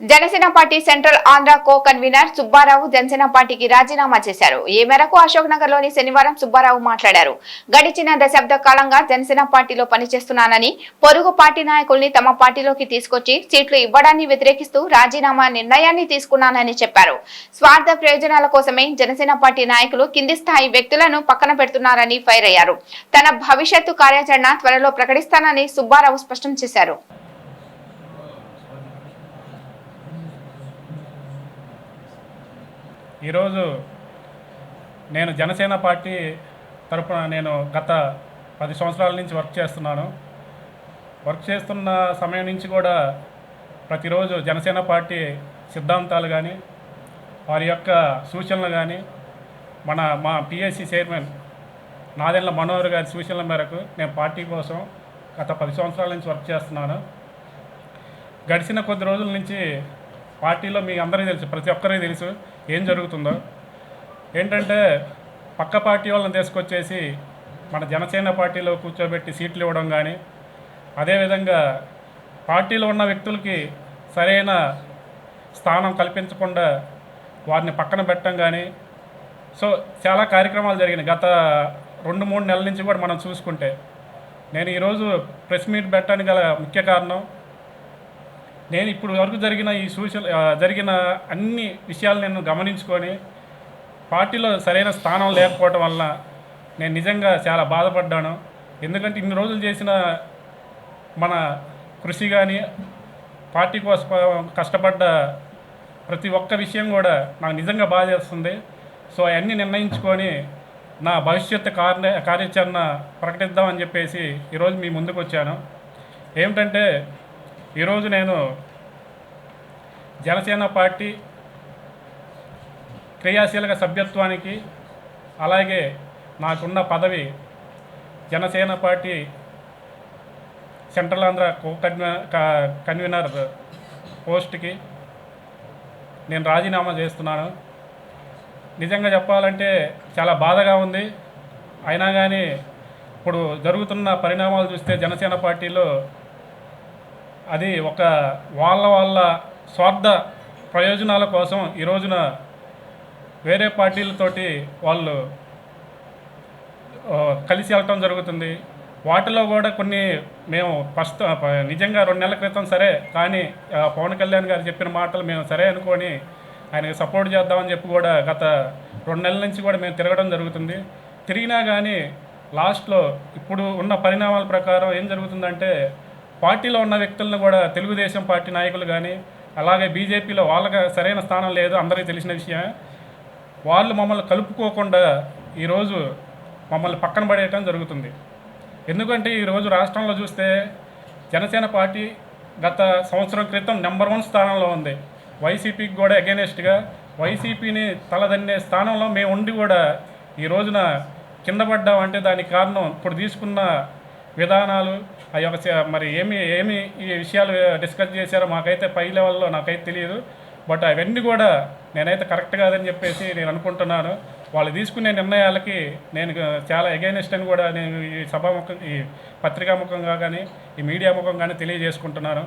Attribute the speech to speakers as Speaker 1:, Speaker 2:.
Speaker 1: Janasena party central Andhra co convener Subbarao Janasena పార్టీకి రాజీనామా చేశారు. ఈ మేరకు అశోక్ నగర్లోని శనివారం సుబ్బారావు మాట్లాడారు. గడిచిన దశాబ్ద కాలంగా జనసేన పార్టీలో పనిచేస్తున్నానని పొరుగు పార్టీ నాయకుల్ని తమ పార్టీలోకి తీసుకొచ్చి సీట్లు ఇవ్వడాన్ని వ్యతిరేకిస్తూ రాజీనామా నిర్ణయాన్ని తీసుకున్నానని చెప్పారు. స్వార్థ ప్రయోజనాల కోసమే జనసేన పార్టీ నాయకులు కింది స్థాయి వ్యక్తులను పక్కన పెడుతున్నారని ఫైర్ అయ్యారు. తన భవిష్యత్తు కార్యాచరణ త్వరలో ప్రకటిస్తానని సుబ్బారావు స్పష్టం చేశారు.
Speaker 2: ఈరోజు నేను జనసేన పార్టీ తరపున నేను గత పది సంవత్సరాల నుంచి వర్క్ చేస్తున్నాను. వర్క్ చేస్తున్న సమయం నుంచి కూడా ప్రతిరోజు జనసేన పార్టీ సిద్ధాంతాలు కానీ వారి యొక్క సూచనలు కానీ మన మా పిఎస్సి చైర్మన్ నాదెండ్ల మనోహర్ గారి సూచనల మేరకు నేను పార్టీ కోసం గత పది సంవత్సరాల నుంచి వర్క్ చేస్తున్నాను. గడిచిన కొద్ది రోజుల నుంచి పార్టీలో మీ అందరికీ తెలుసు ప్రతి ఒక్కరికి తెలుసు ఏం జరుగుతుందో. ఏంటంటే పక్క పార్టీ వాళ్ళని తీసుకొచ్చేసి మన జనసేన పార్టీలో కూర్చోబెట్టి సీట్లు ఇవ్వడం కానీ అదేవిధంగా పార్టీలో ఉన్న వ్యక్తులకి సరైన స్థానం కల్పించకుండా వారిని పక్కన పెట్టడం కానీ సో చాలా కార్యక్రమాలు జరిగినాయి. గత రెండు మూడు నెలల నుంచి కూడా మనం చూసుకుంటే నేను ఈరోజు ప్రెస్ మీట్ పెట్టడానికి గల ముఖ్య కారణం నేను ఇప్పుడు వరకు జరిగిన ఈ సూచన జరిగిన అన్ని విషయాలు నేను గమనించుకొని పార్టీలో సరైన స్థానం లేకపోవటం వలన నేను నిజంగా చాలా బాధపడ్డాను. ఎందుకంటే ఇన్ని రోజులు చేసిన మన కృషి కానీ పార్టీ కోసం కష్టపడ్డ ప్రతి ఒక్క విషయం కూడా నాకు నిజంగా బాధ చేస్తుంది సో అవన్నీ నిర్ణయించుకొని నా భవిష్యత్తు కార్య కార్యాచరణ ప్రకటిద్దామని చెప్పేసి ఈరోజు మీ ముందుకు వచ్చాను. ఏమిటంటే ఈరోజు నేను జనసేన పార్టీ క్రియాశీలక సభ్యత్వానికి అలాగే నాకున్న పదవి Janasena party central Andhra co convener పోస్ట్కి నేను రాజీనామా చేస్తున్నాను. నిజంగా చెప్పాలంటే చాలా బాధగా ఉంది. అయినా కానీ ఇప్పుడు జరుగుతున్న పరిణామాలు చూస్తే జనసేన పార్టీలో అది ఒక వాళ్ళ వాళ్ళ స్వార్థ ప్రయోజనాల కోసం ఈ రోజున వేరే పార్టీలతోటి వాళ్ళు కలిసి వెళ్ళటం జరుగుతుంది. వాటిలో కూడా కొన్ని మేము ఫస్ట్ నిజంగా రెండు నెలల క్రితం సరే కానీ పవన్ కళ్యాణ్ గారు చెప్పిన మాటలు మేము సరే అనుకొని ఆయనకి సపోర్ట్ చేద్దామని చెప్పి కూడా గత రెండు నెలల నుంచి కూడా మేము తిరగడం జరుగుతుంది. తిరిగినా కానీ లాస్ట్లో ఇప్పుడు ఉన్న పరిణామాల ప్రకారం ఏం జరుగుతుందంటే పార్టీలో ఉన్న వ్యక్తులను కూడా తెలుగుదేశం పార్టీ నాయకులు కానీ అలాగే బీజేపీలో వాళ్ళకి సరైన స్థానం లేదు అందరికీ తెలిసిన విషయం వాళ్ళు మమ్మల్ని కలుపుకోకుండా ఈరోజు మమ్మల్ని పక్కన పడేయటం జరుగుతుంది. ఎందుకంటే ఈరోజు రాష్ట్రంలో చూస్తే జనసేన పార్టీ గత సంవత్సరం క్రితం నెంబర్ వన్ స్థానంలో ఉంది. వైసీపీకి కూడా అగేనెస్ట్గా వైసీపీని తలదన్నే స్థానంలో మేము ఉండి కూడా ఈ రోజున కింద పడ్డామంటే దానికి కారణం ఇప్పుడు తీసుకున్న విధానాలు ఆ యొక్క మరి ఏమి ఏమి ఈ విషయాలు డిస్కస్ చేశారో మాకైతే పై లెవెల్లో నాకైతే తెలియదు. బట్ అవన్నీ కూడా నేనైతే కరెక్ట్ కాదని చెప్పేసి నేను అనుకుంటున్నాను. వాళ్ళు తీసుకునే నిర్ణయాలకి నేను చాలా ఎగైనెస్ట్ అని కూడా నేను ఈ సభాముఖం ఈ పత్రికాముఖంగా కానీ ఈ మీడియా ముఖం కానీ తెలియజేసుకుంటున్నాను.